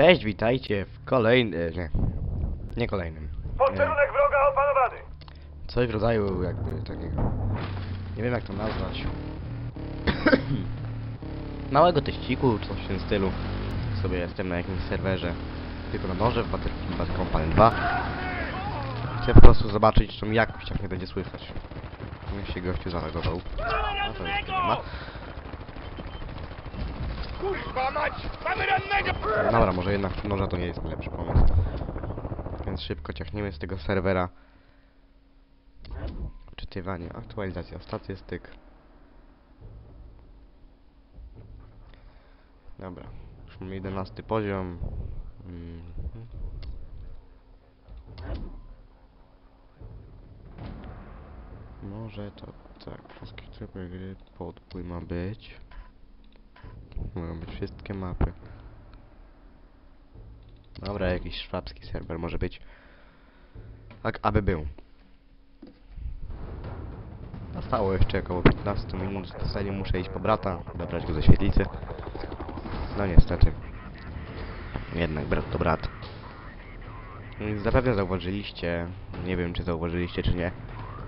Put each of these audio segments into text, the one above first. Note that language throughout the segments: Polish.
Cześć, witajcie w kolejnym... Nie, nie kolejnym. Posterunek wroga opanowany. coś w rodzaju jakby takiego... Nie wiem jak to nazwać. Małego teściku, coś w tym stylu. Sobie jestem na jakimś serwerze. Tylko na noże w Battlefield Company 2. Chcę po prostu zobaczyć, czy tą jakość jak nie będzie słychać. Niech się gościu zalogował. No to już nie ma. Kurwa mać! Mamy rannego! Dobra, może jednak noża to nie jest najlepszy pomysł. Więc szybko ciachniemy z tego serwera. Wczytywanie, aktualizacja, statystyk. Dobra, już mamy 11 poziom. Mhm. Może to tak, wszystkie tryby gry podbój ma być. Mogą być wszystkie mapy. Dobra, jakiś szwabski serwer może być. Tak, aby był. Zostało jeszcze około 15 minut. W zasadzie muszę iść po brata, zabrać go ze świetlicy. No niestety. Jednak brat to brat. Zapewne zauważyliście, nie wiem czy zauważyliście czy nie,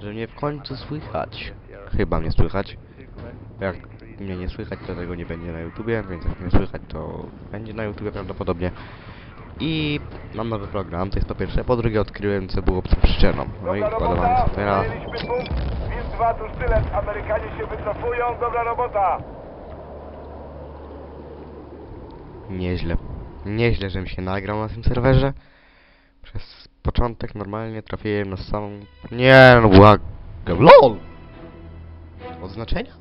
że mnie w końcu słychać. Chyba mnie słychać. Jak mnie nie słychać, to tego nie będzie na YouTubie, więc jak mnie słychać, to będzie na YouTubie prawdopodobnie. I mam nowy program, to jest po pierwsze. Po drugie odkryłem, co było przed przyczyną. No i wkładam. Więc dwa sztylet. Amerykanie się wycofują. Dobra robota! Nieźle. Nieźle, żebym się nagrał na tym serwerze. Przez początek normalnie trafiłem na samą... Nie, no błagam. LOL! Oznaczenia?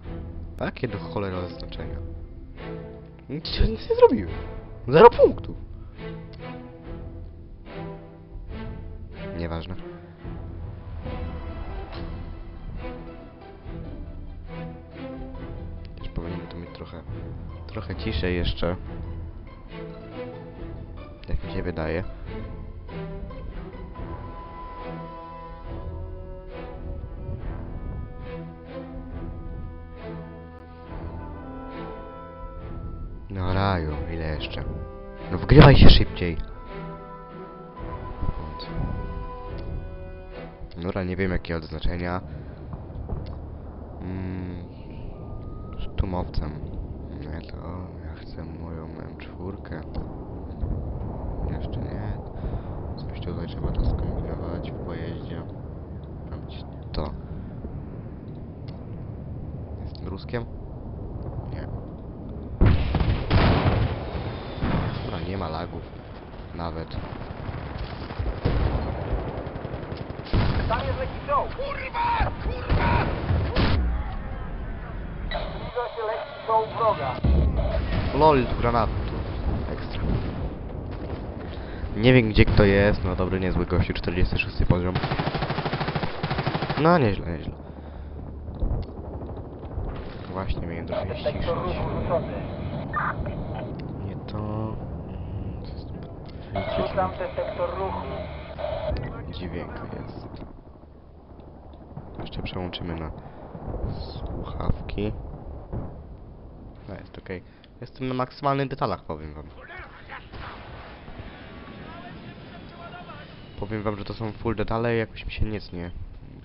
Jakie do cholera oznaczenia? Nic, nic nie zrobiłem. Zero punktów. Nieważne. Też powinien to mieć trochę... Trochę ciszej jeszcze. Jak mi się wydaje. No wgrywaj się szybciej. Dobra, nie wiem jakie odznaczenia. Mm, sztumowcem. Nie, to ja chcę moją M4. Jeszcze nie. Coś tutaj trzeba to skombinować w pojeździe. Robić to. Jestem Ruskiem? Nie. Dobra, nie ma lagów. Nawet. Tam jest lekki czołg. Kurwa! Kurwa! Zbliża się lekki czołg wroga. LOL, tu granat. Tu. Ekstra. Nie wiem gdzie kto jest. No dobry, niezły gościu. 46 poziom. No nieźle, nieźle. Właśnie miałem trochę ściszyć. rzucony. Nie to... detektor ruchu. Dźwięk jest. Jeszcze przełączymy na słuchawki. No jest okej. Jestem na maksymalnych detalach, powiem wam. Powiem wam, że to są full detale i jakoś mi się nic nie...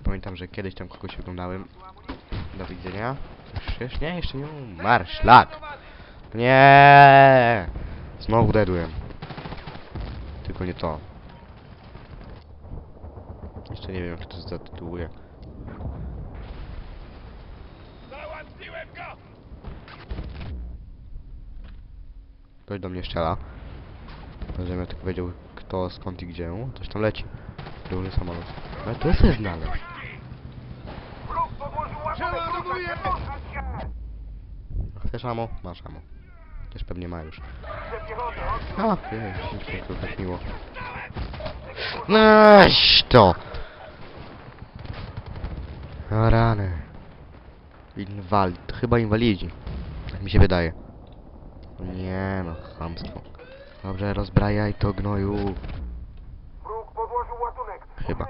Pamiętam, że kiedyś tam kogoś oglądałem. Do widzenia. Słyszysz? Nie, jeszcze nie. Marsz, szlak! Nie! Znowu dedłem. Tylko nie to. Jeszcze nie wiem, jak to zatytułuję. Załatwiłem go! Ktoś do mnie strzela. Żebym ja tylko wiedział, kto, skąd i gdzie. Coś tam leci. Duży samolot. Ale to jest znaleźć. Chcesz amo? Masz amo. Też pewnie ma już. A, jej, 10 punktów, tak miło. Naś to! O rany. Inwalid, to chyba inwalidzi. Tak mi się wydaje. Nie no, chamstwo. Dobrze, rozbrajaj to gnoju. Wróg podłożył ładunek. Chyba.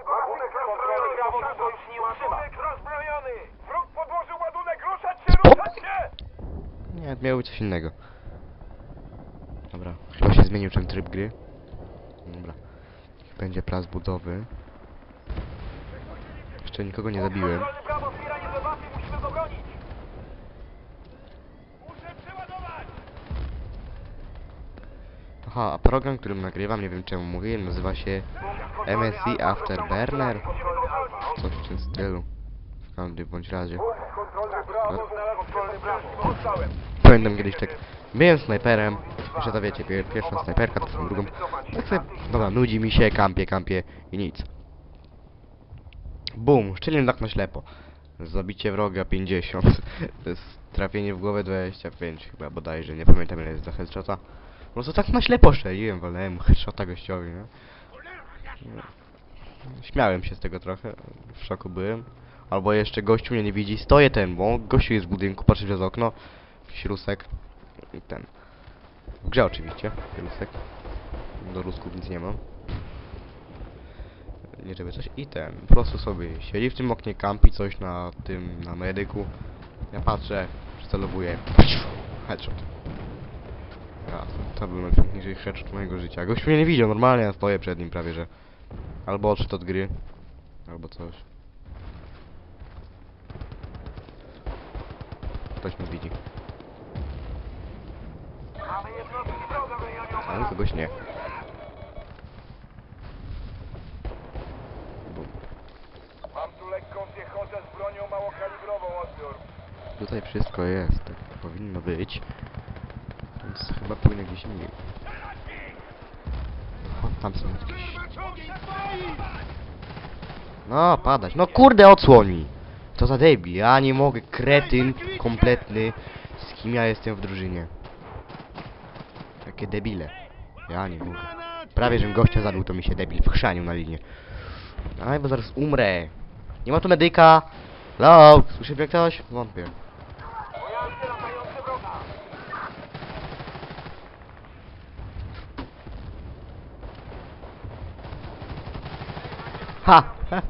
Nie! Nie, miało być coś innego. Dobra, chyba się zmienił ten tryb gry. Dobra. Będzie plac budowy. Jeszcze nikogo nie zabiłem. Aha, a program, którym nagrywam, nie wiem czemu mówiłem, nazywa się MSI Afterburner. Coś w tym stylu. W każdym bądź razie. Dostałem. Pamiętam kiedyś tak, byłem snajperem, jeszcze to wiecie, pier pierwsza snajperka, to są drugą. Tak sobie, dobra, nudzi mi się, kampie, kampie i nic. Bum, szczelnie tak na ślepo. Zabicie wroga 50. To jest trafienie w głowę 25 chyba bodajże, nie pamiętam ile jest za headshota. No to tak na ślepo strzeliłem, wolałem headshota gościowi, nie? Śmiałem się z tego trochę, w szoku byłem. Albo jeszcze gościu mnie nie widzi, stoję ten, bo gościu jest w budynku, patrzy przez okno, jakiś rusek i ten. W grze oczywiście, rusek. Do rusków nic nie mam. Nie żeby coś i ten, po prostu sobie siedzi w tym oknie, kampi coś na tym, na medyku. Ja patrzę, przycelowuję, headshot. Ja, to był najpiękniejszy headshot mojego życia. Gościu mnie nie widział, normalnie ja stoję przed nim prawie, że albo odszedł od gry, albo coś. Ktoś mnie widzi. Mamy jednostki wroga w rejonie Ale kogoś nie. Mam tu lekką piechotę z bronią małokalibrową, odbiór. Tutaj wszystko jest, tak powinno być. Więc chyba powinno gdzieś indziej. O, tam są jakieś... No, padać. No kurde, odsłoń mi! To za debil, ja nie mogę, kretyn kompletny. Z kim ja jestem w drużynie? Takie debile. Ja nie mogę. Prawie, żebym gościa zabił, to mi się debil wchrzanił na linię. Aj, bo zaraz umrę. Nie ma tu medyka. Hello, słyszy mnie ktoś? Wątpię. Ha!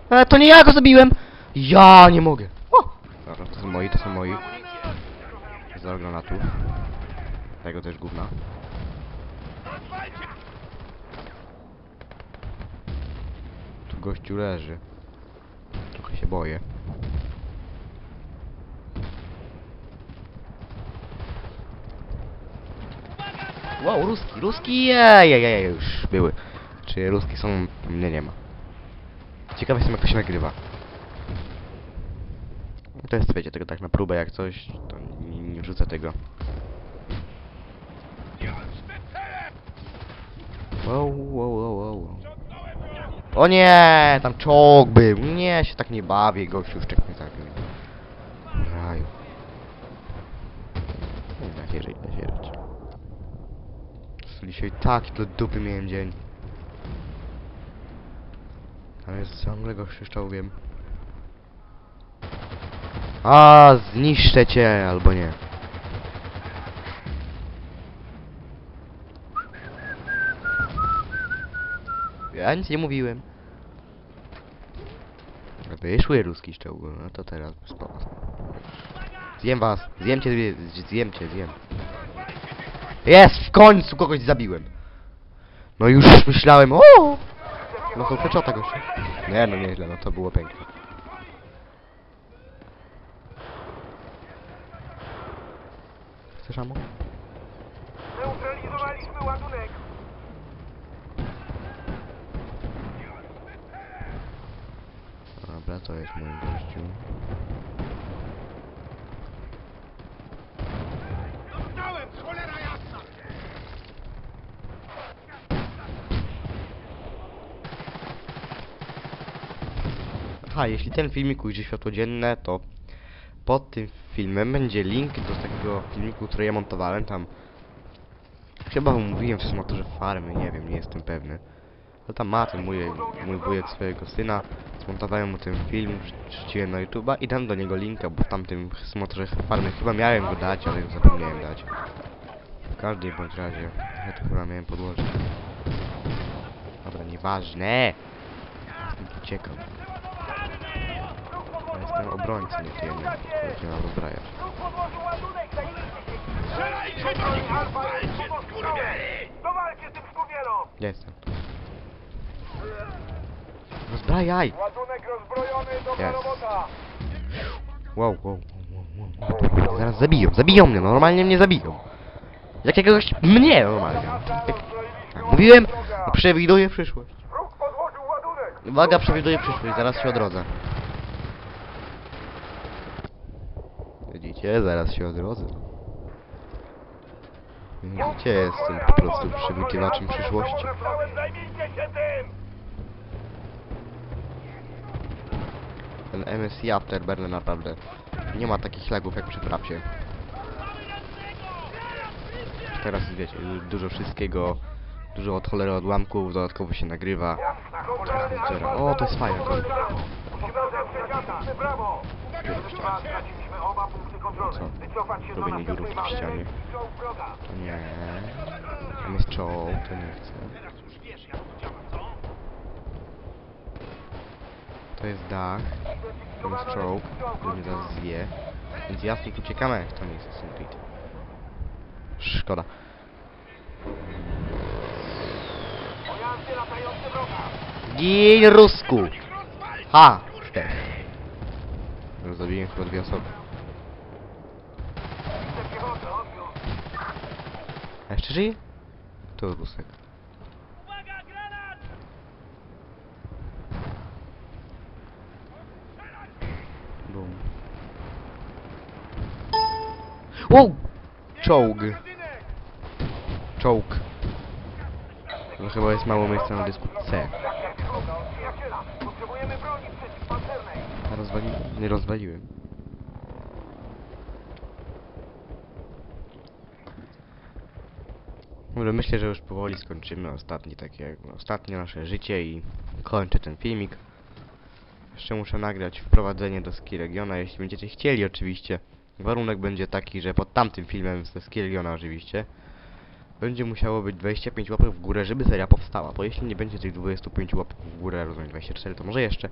ha to nie ja go zabiłem! Ja nie mogę. Dobra, to są moi, to są moi. Zero granatów. Tego też gówna. Tu gościu leży. Trochę się boję. Wow, ruski, ruski, jajajaj, już były. Czy ruski są? Mnie nie ma. Ciekaw jestem jak to się nagrywa. To jest, wiecie, tego tak na próbę jak coś, to nie, nie wrzucę tego. Wow, wow, wow, wow. O nie, tam czołg był. Nie, się tak nie bawię, gościu szczek mnie zabił. Raju. Nie da się da się. Dzisiaj taki do dupy miałem dzień. Ale jest ciągle go wiem. A, zniszczę cię, albo nie. Ja nic nie mówiłem. Wyszły ruski czołgu, no to teraz spoko. Zjem was, zjem cię, zje- zjem cię, zjem. Jest, w końcu kogoś zabiłem. No już myślałem, o! No to przeczota gościa. Nie, no nieźle, no to było piękne. Chcesz amo? Neutralizowaliśmy ładunek. To jest mój gościu. Aha, jeśli ten filmik ujrzy światło dzienne, to pod tym filmem będzie link do takiego filmiku, który ja montowałem tam. Chyba mówiłem w smaturze farmy, nie wiem, nie jestem pewny. Ale tam ma ten mój, mój wujek swojego syna. Zmontowałem mu ten film, wrzuciłem na YouTube'a i dam do niego linka, bo w tamtym smaturze farmy chyba miałem go dać, ale już zapomniałem dać. W każdym bądź razie, ja to chyba miałem podłożyć. Dobra, nieważne. Ja z tym uciekam. Ja jestem obrońcą, nie ty, ja nie, mam się. Strzelajcie do nich, Alfa, jest tu Jestem. Rozbrajaj! Ładunek rozbrojony, dobra robota. Wow, wow, wow, wow. Zaraz zabiją, zabiją mnie, normalnie mnie zabiją. Jakiegoś mnie normalnie. Jak, mówiłem, przewiduję przyszłość. Wróg podłożył ładunek. Uwaga, przewiduję przyszłość, zaraz się odrodzę. Widzicie, zaraz się odrodzę. Widzicie, jestem po prostu przewidywaczem przyszłości. Zajmijcie się tym. Ten MSI Afterburner naprawdę nie ma takich lagów jak przy Frapsie. Teraz wiecie, dużo wszystkiego, dużo od cholery odłamków, dodatkowo się nagrywa. O, to jest fajne. Co? Robienie następnej dziurów w ścianie. Nie. Tam jest czołg, to nie chcę. To jest dach. To jest czołg, który mnie zaraz zje. Więc ja stąd uciekamy. To nie jest Assassin's Szkoda. Gin Rusku! Ha! Te. Zabiłem chyba dwie osoby. A jeszcze żyje? To Rusek. Bum. Wow! Czołg. Czołg. To chyba jest mało miejsca na dysku C. Rozwaliłem? Nie rozwaliłem. Dobra, myślę, że już powoli skończymy ostatni takie, ostatnie nasze życie i kończę ten filmik. Jeszcze muszę nagrać wprowadzenie do Ski Regiona, jeśli będziecie chcieli oczywiście. Warunek będzie taki, że pod tamtym filmem ze Ski Regiona oczywiście będzie musiało być 25 łapek w górę, żeby seria powstała, bo jeśli nie będzie tych 25 łapek w górę, rozumiem 24, to może jeszcze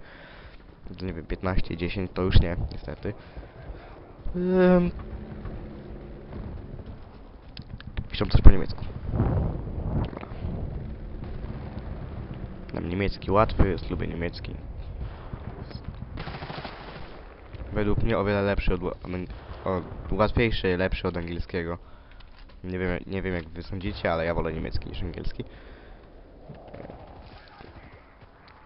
to nie wiem, 15, 10 to już nie, niestety. Ym... Piszą coś po niemiecku. Nam niemiecki łatwy jest, lubię niemiecki. Według mnie o wiele lepszy od, ła- ang- o, łatwiejszy, lepszy od angielskiego. Nie wiem, nie wiem jak wy sądzicie, ale ja wolę niemiecki niż angielski.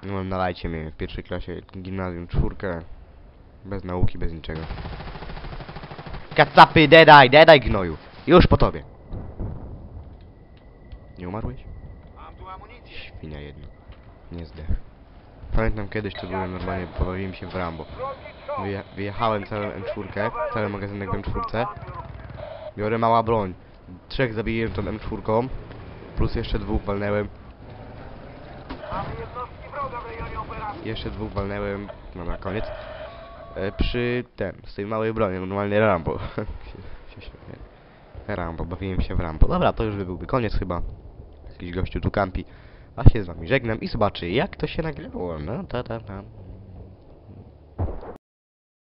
No, na lajcie miałem w pierwszej klasie gimnazjum czwórkę. Bez nauki, bez niczego. Kacapy, dedaj, dedaj gnoju. Już po tobie. Nie umarłeś? Świnia jedna. Nie zdech. Pamiętam kiedyś to byłem normalnie, pobawiłem się w Rambo. Wyje wyjechałem całą M4, cały magazynek w M4. Biorę mała broń. Trzech zabiłem tą M4, plus jeszcze dwóch walnęłem. Jeszcze dwóch walnęłem, no na koniec. E, przy tym, z tej małej broni, normalnie Rambo. Rambo, bawiłem się w Rambo. Dobra, to już by byłby koniec chyba. Jakiś gościu tu kampi. A się z wami żegnam i zobaczy jak to się nagrywało. No ta ta ta.